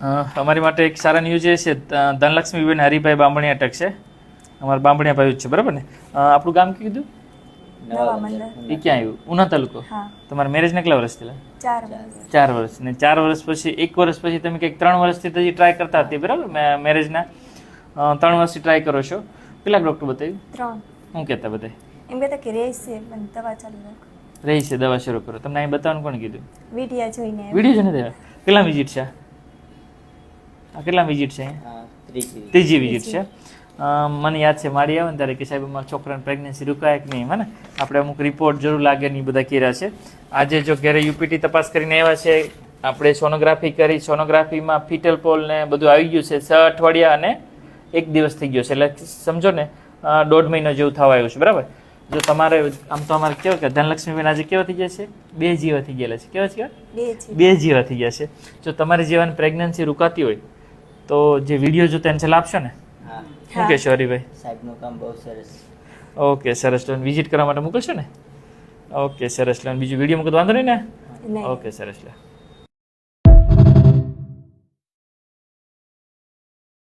અમારી માટે એક સારા ન્યૂઝ એ છે ધનલક્ષ્મીબેન હરિભાઈ બાંભણિયા અટક છે. અમારા બાંભણિયા ભાઈ જ છે બરાબર ને? આપણું ગામ કીધું? એ ક્યાં આવ્યું? ઉના તાલુકો? હા. તમારા મેરેજને કેટલા વર્ષ થયેલા? ચાર વર્ષ. ને ચાર વર્ષ પછી એક વર્ષ પછી તમે કંઈક ત્રણ વર્ષથી તો ટ્રાય કરતા હતી બરાબર? મેરેજના ત્રણ વર્ષથી ટ્રાય કરો છો. કેટલાક ડૉક્ટર બતાવ્યું? ત્રણ. શું કહેતા બધા એમ કહેતા કે રહેશે પણ દવા ચાલુ રાખો. રહી છે દવા શરૂ કરો. તમને અહીં બતાવવાનું કોણ કીધું? વિડિયા જોઈને વીડિયો કેટલા વિઝિટ છે? કેટલા વિઝિટ છે? ત્રીજી ત્રીજી વિઝિટ છે. મને યાદ છે મારી આવે ને ત્યારે કે સાહેબ અમારા છોકરાને પ્રેગ્નન્સી રોકાય કે નહીં મને આપણે અમુક રિપોર્ટ જરૂર લાગે ને એ બધા કર્યા છે. આજે જો ઘરે યુપીટી તપાસ કરીને આવ્યા છે આપણે સોનોગ્રાફી કરી સોનોગ્રાફીમાં ફિટલ પોલ ને બધું આવી ગયું છે છ અઠવાડિયા અને એક દિવસ થઈ ગયો છે. એટલે સમજો ને દોઢ મહિનો જેવું થવા આવ્યું છે બરાબર? જો તમારે આમ તો અમારે કેવું કે ધનલક્ષ્મીબેન આજે કેવા થઈ ગયા છે? બે જીવા થઈ ગયેલા છે. કેવા છે બે છે બે જીવા થઈ ગયા છે. જો તમારી જીવન પ્રેગ્નન્સી રોકાતી હોય તો જે વીડિયો જો તેને સલાહ આપશો ને? શું હા. કહેશો હરિભાઈ? સાહેબનું કામ બહુ સરસ. ઓકે સરસ. લોન વિઝિટ કરવા માટે મોકલશો ને? ઓકે સરસ. લોન બીજું વીડિયો મૂકો વાંધો નહીં ને? નહીં. ઓકે સરસ. લે.